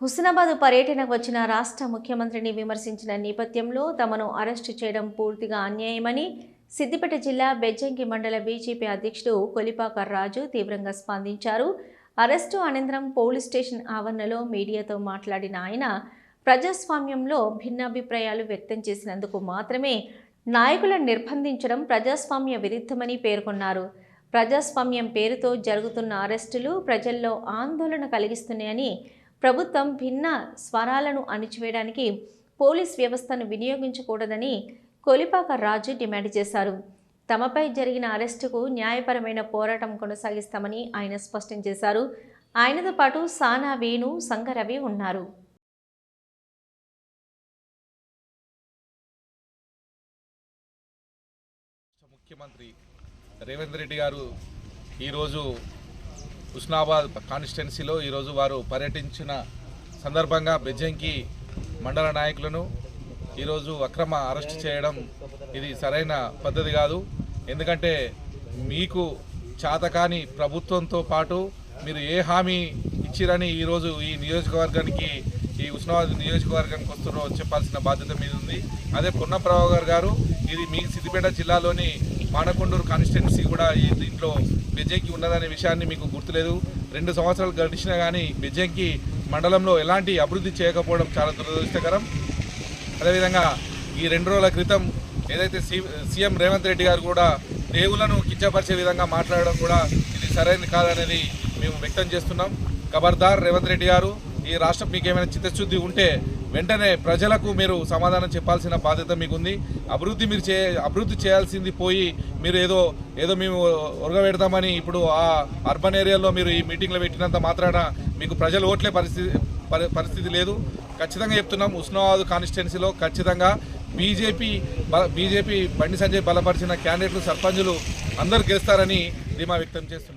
హుస్నాబాద్ పర్యటనకు వచ్చిన రాష్ట్ర ముఖ్యమంత్రిని విమర్శించిన నేపథ్యంలో తమను అరెస్టు చేయడం పూర్తిగా అన్యాయమని సిద్దిపేట జిల్లా బెజ్జంకి మండల బీజేపీ అధ్యక్షుడు కొలిపాక రాజు తీవ్రంగా స్పందించారు. అరెస్టు అనంతరం పోలీస్ స్టేషన్ ఆవరణలో మీడియాతో మాట్లాడిన ఆయన ప్రజాస్వామ్యంలో భిన్నాభిప్రాయాలు వ్యక్తం చేసినందుకు మాత్రమే నాయకులను నిర్బంధించడం ప్రజాస్వామ్య విరుద్ధమని పేర్కొన్నారు. ప్రజాస్వామ్యం పేరుతో జరుగుతున్న అరెస్టులు ప్రజల్లో ఆందోళన కలిగిస్తున్నాయని ప్రభుత్వం భిన్న స్వరాలను అణిచివేయడానికి పోలీస్ వ్యవస్థను వినియోగించకూడదని కొలిపాక రాజు డిమాండ్ చేశారు. తమపై జరిగిన అరెస్టుకు న్యాయపరమైన పోరాటం కొనసాగిస్తామని ఆయన స్పష్టం చేశారు. ఆయనతో పాటు సానా వేణు సంగరవి ఉన్నారు. ముఖ్యమంత్రి రేవంత్ రెడ్డి గారు ఈరోజు హుస్నాబాద్ కాన్స్టిట్యున్సీలో ఈరోజు వారు పర్యటించిన సందర్భంగా బెజ్జంకి మండల నాయకులను ఈరోజు అక్రమ అరెస్ట్ చేయడం ఇది సరైన పద్ధతి కాదు. ఎందుకంటే మీకు చాతకాని ప్రభుత్వంతో పాటు మీరు ఏ హామీ ఇచ్చిరని ఈరోజు ఈ నియోజకవర్గానికి హుస్నాబాద్ నియోజకవర్గానికి వస్తున్నారో చెప్పాల్సిన బాధ్యత మీద ఉంది అదే పొన్నప్రభాకర్ గారు గారు ఇది మీ సిద్దిపేట జిల్లాలోని మానకొండూరు కాన్స్టిట్యున్సీ కూడా ఈ దీంట్లో బెజ్జంకి ఉన్నదనే విషయాన్ని మీకు గుర్తులేదు. రెండు సంవత్సరాలు గడిచినా కానీ బెజ్జంకి మండలంలో ఎలాంటి అభివృద్ధి చేయకపోవడం చాలా దురదృష్టకరం. అదేవిధంగా ఈ రెండు రోజుల క్రితం ఏదైతే సి సీఎం రేవంత్ రెడ్డి గారు కూడా దేవులను కించపరిచే విధంగా మాట్లాడడం కూడా ఇది సరైనది కాదనేది మేము వ్యక్తం చేస్తున్నాం. ఖబర్దార్ రేవంత్ రెడ్డి గారు ఈ రాష్ట్రం మీకు ఏమైనా చిత్తశుద్ధి ఉంటే వెంటనే ప్రజలకు మీరు సమాధానం చెప్పాల్సిన బాధ్యత మీకుంది. అభివృద్ధి మీరు చే అభివృద్ధి చేయాల్సింది పోయి మీరు ఏదో ఏదో మేము ఉరగబెడతామని ఇప్పుడు ఆ అర్బన్ ఏరియాలో మీరు ఈ మీటింగ్లో పెట్టినంత మాత్రాన మీకు ప్రజలు ఓట్లే పరిస్థితి పరి- పరిస్థితి లేదు. ఖచ్చితంగా చెప్తున్నాం ఉస్నాబాద్ కాన్స్టిట్యున్సీలో ఖచ్చితంగా బీజేపీ బ- బీజేపీ బండి సంజయ్ బలపరిచిన క్యాండిడేట్లు సర్పంచులు అందరూ గెలుస్తారని ధీమా వ్యక్తం చేస్తున్నారు